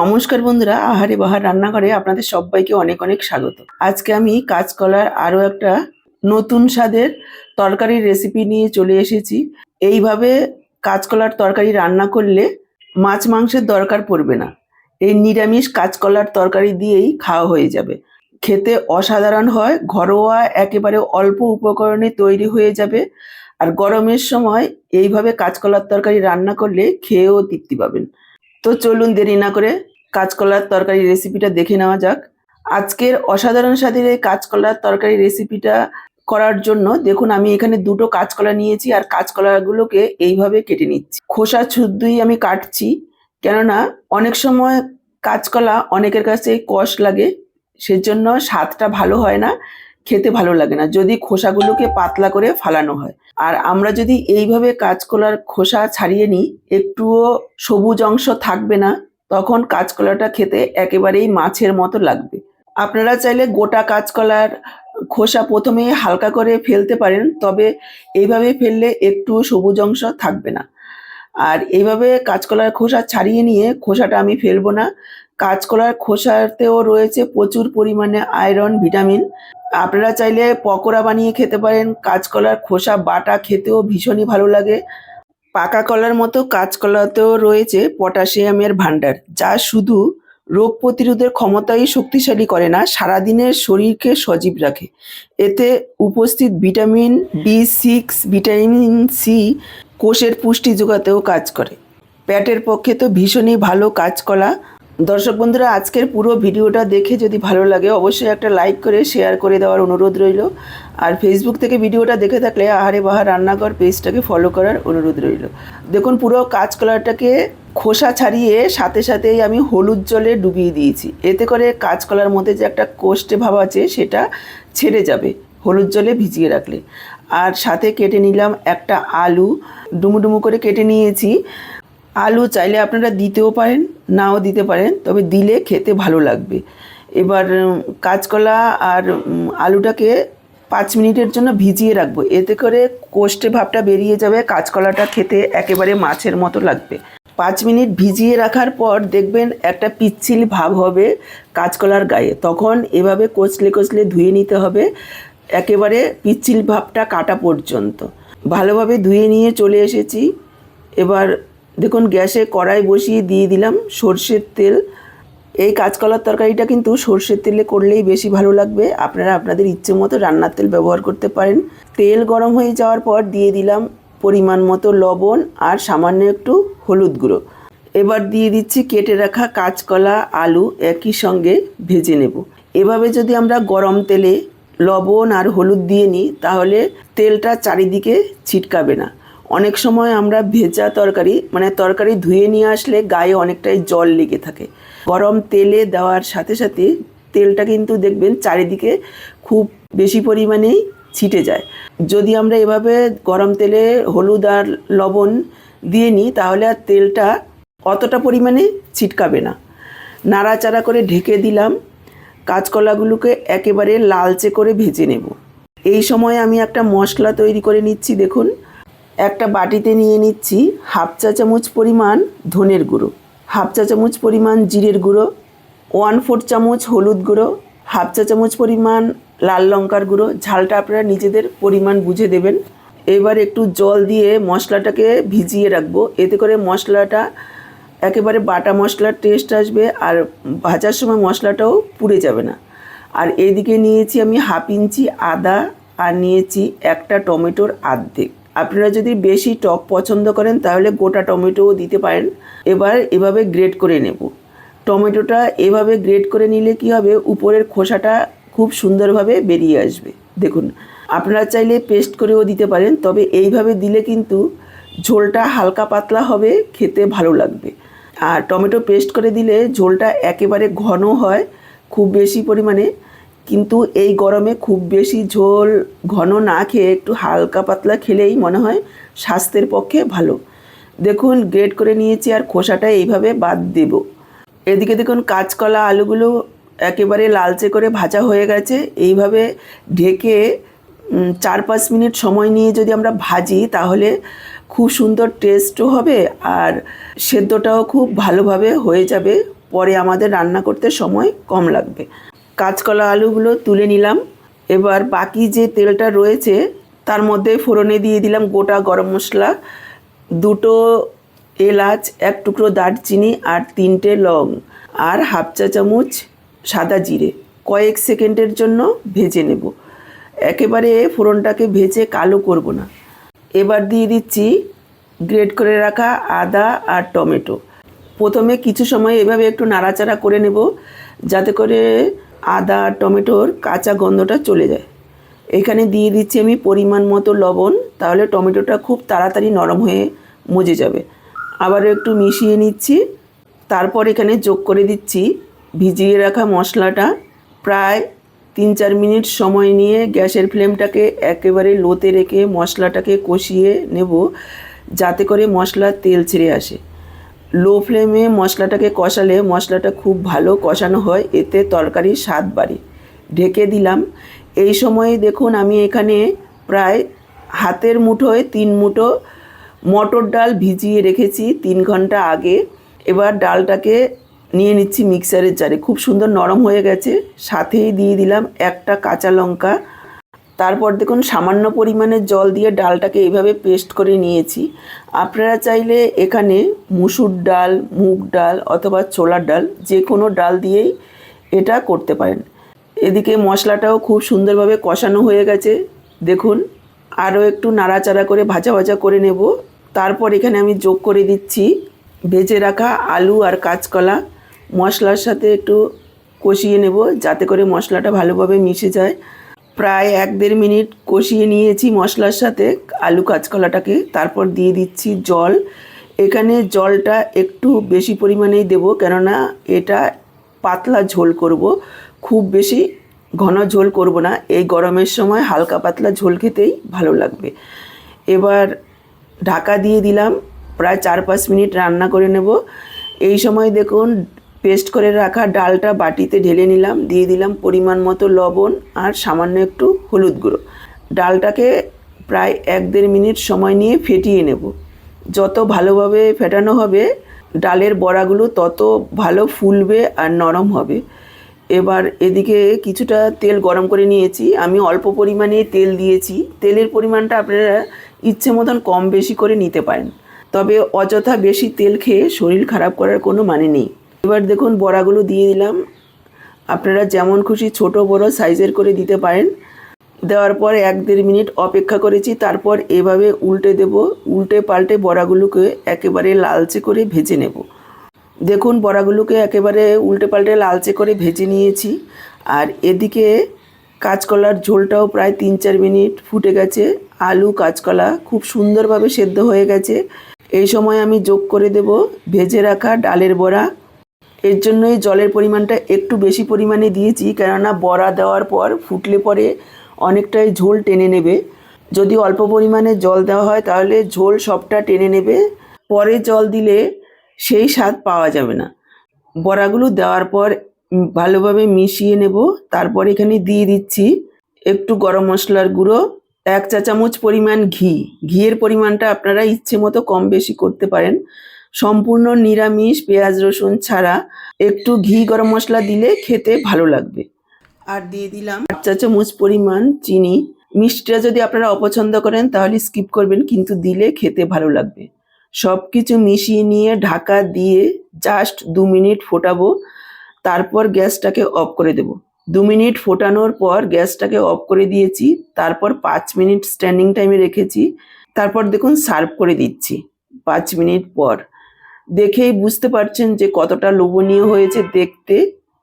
নমস্কার বন্ধুরা, আহারে বাহার রান্নাঘরে আপনাদের সবাইকে অনেক অনেক স্বাগত। আজকে আমি কাঁচকলার আরও একটা নতুন স্বাদের তরকারির রেসিপি নিয়ে চলে এসেছি। এইভাবে কাঁচকলার তরকারি রান্না করলে মাছ মাংসের দরকার পড়বে না। এই নিরামিষ কাঁচকলার তরকারি দিয়েই খাওয়া হয়ে যাবে। খেতে অসাধারণ হয়, ঘরোয়া একেবারে অল্প উপকরণে তৈরি হয়ে যাবে। আর গরমের সময় এইভাবে কাঁচকলার তরকারি রান্না করলে খেয়েও তৃপ্তি পাবেন। তো চলুন দেরি না করে কাঁচকলার তরকারি রেসিপিটা দেখে নেওয়া যাক। আজকের অসাধারণ স্বাদের এই কাঁচকলার তরকারি রেসিপিটা করার জন্য দেখুন, আমি এখানে দুটো কাঁচকলা নিয়েছি আর কাঁচকলাগুলোকে এইভাবে কেটে নিচ্ছি। খোসা শুদ্ধই আমি কাটছি, কেননা অনেক সময় কাঁচকলা অনেকের কাছে কষ লাগে, সেজন্য স্বাদটা ভালো হয় না। খেতে ভালো লাগে না। যদি খোসাগুলোকে পাতলা করে ফালানো হয়। আর আমরা যদি এইভাবে কাঁচকলার খোসা ছাড়িয়ে নিই, একটুও সবুজ অংশ থাকবে না, তখন কাঁচকলাটা খেতে একেবারেই মাছের মতো লাগবে। আপনারা চাইলে গোটা কাঁচকলার খোসা প্রথমে হালকা করে ফেলতে পারেন, তবে এইভাবে ফেললে একটু সবুজ অংশ থাকবে না। আর এইভাবে কাঁচকলার খোসা ছাড়িয়ে নিয়ে খোসাটা আমি ফেলব না। কাঁচকলার খোসাতেও রয়েছে প্রচুর পরিমাণে আয়রন ভিটামিন আপনারা চাইলে পকোড়া বানিয়ে খেতে পারেন কাঁচকলার খোসা, বাটা খেতেও ভীষণই ভালো লাগে। পাকা কলার মতো কাঁচকলাতেও রয়েছে পটাশিয়ামের ভাণ্ডার, যা শুধু রোগ প্রতিরোধের ক্ষমতাই শক্তিশালী করে না, সারাদিনের শরীরকে সজীব রাখে। এতে উপস্থিত vitamin B six vitamin C কোষের পুষ্টি যোগাতেও কাজ করে। পেটের পক্ষে তো ভীষণই ভালো কাঁচকলা দর্শক বন্ধুরা, আজকের পুরো ভিডিওটা দেখে যদি ভালো লাগে, অবশ্যই একটা লাইক করে শেয়ার করে দেওয়ার অনুরোধ রইল। আর ফেসবুক থেকে ভিডিওটা দেখে থাকলে আহারে বাহার রান্নাঘর পেজটাকে ফলো করার অনুরোধ রইল। দেখুন, পুরো কাঁচকলাটাকে খোসা ছাড়িয়ে সাথে সাথেই আমি হলুদ জলে ডুবিয়ে দিয়েছি। এতে করে কাঁচকলার মধ্যে যে একটা কোষ্ঠে ভাব আছে, সেটা ছেড়ে যাবে হলুদ জলে ভিজিয়ে রাখলে। আর সাথে কেটে নিলাম একটা আলু। ডুমু ডুমু করে কেটে নিয়েছি। আলু চাইলে আপনারা দিতেও পারেন, নাও দিতে পারেন, তবে দিলে খেতে ভালো লাগবে। এবার কাঁচকলা আর আলুটাকে পাঁচ মিনিটের জন্য ভিজিয়ে রাখব। এতে করে কোষ্ঠে ভাবটা বেরিয়ে যাবে, কাঁচকলাটা খেতে একেবারে মাছের মতো লাগবে। পাঁচ মিনিট ভিজিয়ে রাখার পর দেখবেন একটা পিচ্ছিল ভাব হবে কাঁচকলার গায়ে। তখন এভাবে কচলে কচলে ধুয়ে নিতে হবে, একেবারে পিচ্ছিল ভাবটা কাটা পর্যন্ত। ভালোভাবে ধুয়ে নিয়ে চলে এসেছি। এবার দেখুন, গ্যাসে কড়াই বসিয়ে দিয়ে দিলাম সর্ষের তেল। এই কাঁচকলার তরকারিটা কিন্তু সর্ষের তেলে করলেই বেশি ভালো লাগবে। আপনারা আপনাদের ইচ্ছে মতো রান্নার তেল ব্যবহার করতে পারেন। তেল গরম হয়ে যাওয়ার পর দিয়ে দিলাম পরিমাণ মতো লবণ আর সামান্য একটু হলুদ গুঁড়ো। এবার দিয়ে দিচ্ছি কেটে রাখা কাঁচকলা, আলু একই সঙ্গে ভেজে নেব। এভাবে যদি আমরা গরম তেলে লবণ আর হলুদ দিয়ে নিই, তাহলে তেলটা চারিদিকে ছিটকাবে না। অনেক সময় আমরা ভেজা তরকারি মানে তরকারি ধুয়ে নিয়ে আসলে গায়ে অনেকটাই জল লেগে থাকে। গরম তেলে দেওয়ার সাথে সাথে তেলটা কিন্তু দেখবেন চারিদিকে খুব বেশি পরিমাণেই ছিটে যায়। যদি আমরা এভাবে গরম তেলে হলুদ আর লবণ দিয়ে নিই, তাহলে আর তেলটা অতটা পরিমাণে ছিটকাবে না। নাড়াচাড়া করে ঢেকে দিলাম, কাঁচকলাগুলোকে একেবারে লালচে করে ভেজে নেব। এই সময় আমি একটা মশলা তৈরি করে নিচ্ছি, দেখুন। একটা বাটিতে নিয়ে নিচ্ছি হাফ চা চামচ পরিমাণ ধনের গুঁড়ো, হাফ চা চামচ পরিমাণ জিরের গুঁড়ো ওয়ান ফোর চামচ হলুদ গুঁড়ো, হাফ চা চামচ পরিমাণ লাল লঙ্কার গুঁড়ো। ঝালটা আপনারা নিজেদের পরিমাণ বুঝে দেবেন। এবার একটু জল দিয়ে মশলাটাকে ভিজিয়ে রাখব। এতে করে মশলাটা একেবারে বাটা মশলার টেস্ট আসবে আর ভাজার সময় মশলাটাও পুড়ে যাবে না। আর এদিকে নিয়েছি আমি হাফ ইঞ্চি আদা আর নিয়েছি একটা টমেটোর আর্ধেক। আপনারা যদি বেশি টক পছন্দ করেন, তাহলে গোটা টমেটোও দিতে পারেন। এবার এভাবে গ্রেট করে নেব। টমেটোটা এভাবে গ্রেট করে নিলে কি হবে? উপরের খোসাটা খুব সুন্দরভাবে বেরিয়ে আসবে। দেখুন, আপনারা চাইলে পেস্ট করেও দিতে পারেন, তবে এইভাবে দিলে কিন্তু ঝোলটা হালকা পাতলা হবে, খেতে ভালো লাগবে। আর টমেটো পেস্ট করে দিলে ঝোলটা একেবারে ঘন হয়, খুব বেশি পরিমাণে কিন্তু এই গরমে খুব বেশি ঝোল ঘন না খেয়ে একটু হালকা পাতলা খেলেই মনে হয় স্বাস্থ্যের পক্ষে ভালো। দেখুন গ্রেট করে নিয়েছি আর খোসাটা এইভাবে বাদ দেব। এদিকে দেখুন, কাঁচকলা আলুগুলো একেবারে লালচে করে ভাজা হয়ে গেছে। এইভাবে ঢেকে চার পাঁচ মিনিট সময় নিয়ে যদি আমরা ভাজি, তাহলে খুব সুন্দর টেস্টও হবে আর সেদ্ধটাও খুব ভালোভাবে হয়ে যাবে। পরে আমাদের রান্না করতে সময় কম লাগবে। কাঁচকলা আলুগুলো তুলে নিলাম। এবার বাকি যে তেলটা রয়েছে, তার মধ্যে ফোড়নে দিয়ে দিলাম গোটা গরম মশলা। দুটো এলাচ, এক টুকরো দারচিনি আর তিনটে লং আর হাফ চা চামচ সাদা জিরে। কয়েক সেকেন্ডের জন্য ভেজে নেব। একেবারে ফোড়নটাকে ভেজে কালো করব না। এবার দিয়ে দিচ্ছি গ্রেট করে রাখা আদা আর টমেটো। প্রথমে কিছু সময় এভাবে একটু নাড়াচাড়া করে নেব, যাতে করে আদা আর টমেটোর কাঁচা গন্ধটা চলে যায়। এখানে দিয়ে দিচ্ছি আমি পরিমাণ মতো লবণ, তাহলে টমেটোটা খুব তাড়াতাড়ি নরম হয়ে মজে যাবে। আবার একটু মিশিয়ে নিচ্ছি। তারপর এখানে যোগ করে দিচ্ছি ভিজিয়ে রাখা মশলাটা। প্রায় তিন চার মিনিট সময় নিয়ে গ্যাসের ফ্লেমটাকে একেবারে লোতে রেখে মশলাটাকে কষিয়ে নেব, যাতে করে মশলার তেল ছেড়ে আসে। লো ফ্লেমে মশলাটাকে কষালে মশলাটা খুব ভালো কষানো হয়, এতে তরকারির স্বাদ বাড়ে। ঢেকে দিলাম। এই সময়ে দেখুন আমি এখানে প্রায় হাতের মুঠোয় তিন মুঠো মটর ডাল ভিজিয়ে রেখেছি তিন ঘণ্টা আগে। এবার ডালটাকে নিয়ে নিচ্ছি মিক্সারের জারে। খুব সুন্দর নরম হয়ে গেছে। সাথেই দিয়ে দিলাম একটা কাঁচা লঙ্কা তারপর দেখুন সামান্য পরিমাণে জল দিয়ে ডালটাকে এইভাবে পেস্ট করে নিয়েছি। আপনারা চাইলে এখানে মুসুর ডাল, মুগ ডাল অথবা ছোলার ডাল যে কোনো ডাল দিয়েই এটা করতে পারেন। এদিকে মশলাটাও খুব সুন্দরভাবে কষানো হয়ে গেছে। দেখুন, আরও একটু নাড়াচাড়া করে ভাজা ভাজা করে নেব। তারপর এখানে আমি যোগ করে দিচ্ছি ভেজে রাখা আলু আর কাঁচকলা। মশলার সাথে একটু কষিয়ে নেব যাতে করে মশলাটা ভালোভাবে মিশে যায়। প্রায় এক দেড় মিনিট কষিয়ে নিয়েছি মশলার সাথে। আলু কাঁচকলাটাকে তারপর দিয়ে দিচ্ছি জল। এখানে জলটা একটু বেশি পরিমাণেই দেবো, কেননা এটা পাতলা ঝোল করব। খুব বেশি ঘন ঝোল করব না, এই গরমের সময় হালকা পাতলা ঝোল খেতেই ভালো লাগবে। এবার ঢাকা দিয়ে দিলাম, প্রায় চার পাঁচ মিনিট রান্না করে নেব। এই সময় দেখুন পেস্ট করে রাখা ডালটা বাটিতে ঢেলে নিলাম। দিয়ে দিলাম পরিমাণ মতো লবণ আর সামান্য একটু হলুদ গুঁড়ো। ডালটাকে প্রায় এক দেড় মিনিট সময় নিয়ে ফেটিয়ে নেব। যত ভালোভাবে ফেটানো হবে, ডালের বড়াগুলো তত ভালো ফুলবে আর নরম হবে। এবার এদিকে কিছুটা তেল গরম করে নিয়েছি। আমি অল্প পরিমাণে তেল দিয়েছি। তেলের পরিমাণটা আপনারা ইচ্ছে মতন কম বেশি করে নিতে পারেন। তবে অযথা বেশি তেল খেয়ে শরীর খারাপ করার কোনো মানে নেই। এবার দেখুন বড়াগুলো দিয়ে দিলাম। আপনারা যেমন খুশি ছোট বড় সাইজের করে দিতে পারেন। দেওয়ার পর এক দেড় মিনিট অপেক্ষা করেছি, তারপর এভাবে উল্টে দেব। উল্টে পাল্টে বড়াগুলোকে একেবারে লালচে করে ভেজে নেব। দেখুন বড়াগুলোকে একেবারে উল্টে পাল্টে লালচে করে ভেজে নিয়েছি। আর এদিকে কাঁচকলার ঝোলটাও প্রায় তিন চার মিনিট ফুটে গেছে। আলু কাঁচকলা খুব সুন্দরভাবে সেদ্ধ হয়ে গেছে। এই সময় আমি যোগ করে দেব ভেজে রাখা ডালের বড়া। এর জন্যই জলের পরিমাণটা একটু বেশি পরিমাণে দিয়েছি, কেননা বড়া দেওয়ার পর ফুটলে পরে অনেকটাই ঝোল টেনে নেবে। যদি অল্প পরিমাণে জল দেওয়া হয় তাহলে ঝোল সবটা টেনে নেবে, পরে জল দিলে সেই স্বাদ পাওয়া যাবে না। বড়াগুলো দেওয়ার পর ভালোভাবে মিশিয়ে নেব, তারপর এখানে দিয়ে দিচ্ছি একটু গরম মশলার গুঁড়ো, এক চা চামচ পরিমাণ ঘি। ঘিয়ের পরিমাণটা আপনারা ইচ্ছে মতো কম বেশি করতে পারেন। সম্পূর্ণ নিরামিষ পেঁয়াজ রসুন ছাড়া একটু ঘি গরম মশলা দিলে খেতে ভালো লাগবে। আর দিয়ে দিলাম আট চা চামচ পরিমাণ চিনি। মিষ্টিটা যদি আপনারা অপছন্দ করেন তাহলে স্কিপ করবেন, কিন্তু দিলে খেতে ভালো লাগবে। সব কিছু মিশিয়ে নিয়ে ঢাকা দিয়ে জাস্ট দু মিনিট ফোটাবো। তারপর গ্যাসটাকে অফ করে দেব। দু মিনিট ফোটানোর পর গ্যাসটাকে অফ করে দিয়েছি। তারপর পাঁচ মিনিট স্ট্যান্ডিং টাইমে রেখেছি। তারপর দেখুন সার্ভ করে দিচ্ছি। পাঁচ মিনিট পর। দেখেই বুঝতে পারছেন যে কতটা লোভনীয় হয়েছে দেখতে,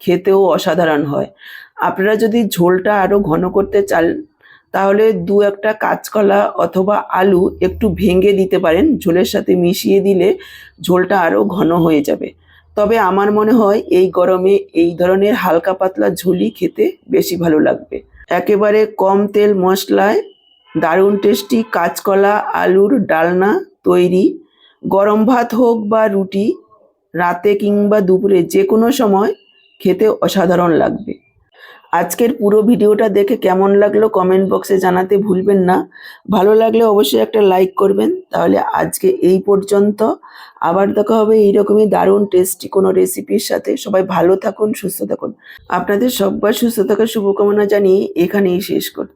খেতেও অসাধারণ হয়। আপনারা যদি ঝোলটা আরও ঘন করতে চান, তাহলে দু একটা কাঁচকলা অথবা আলু একটু ভেঙে দিতে পারেন, ঝোলের সাথে মিশিয়ে দিলে ঝোলটা আরও ঘন হয়ে যাবে। তবে আমার মনে হয় এই গরমে এই ধরনের হালকা পাতলা ঝোলই খেতে বেশি ভালো লাগবে। একেবারে কম তেল মশলায় দারুণ টেস্টি কাঁচকলা, আলুর ডালনা তৈরি গরম ভাত হোক বা রুটি, রাতে কিংবা দুপুরে যে কোনো সময় খেতে অসাধারণ লাগবে। আজকের পুরো ভিডিওটা দেখে কেমন লাগল কমেন্ট বক্সে জানাতে ভুলবেন না। ভালো লাগলে অবশ্যই একটা লাইক করবেন। তাহলে আজকে এই পর্যন্ত। আবার দেখা হবে এইরকমই দারুণ টেস্টি কোনো রেসিপির সাথে। সবাই ভালো থাকুন, সুস্থ থাকুন। আপনাদের সব্বার সুস্থ থাকার শুভকামনা জানিয়ে এখানেই শেষ করছি।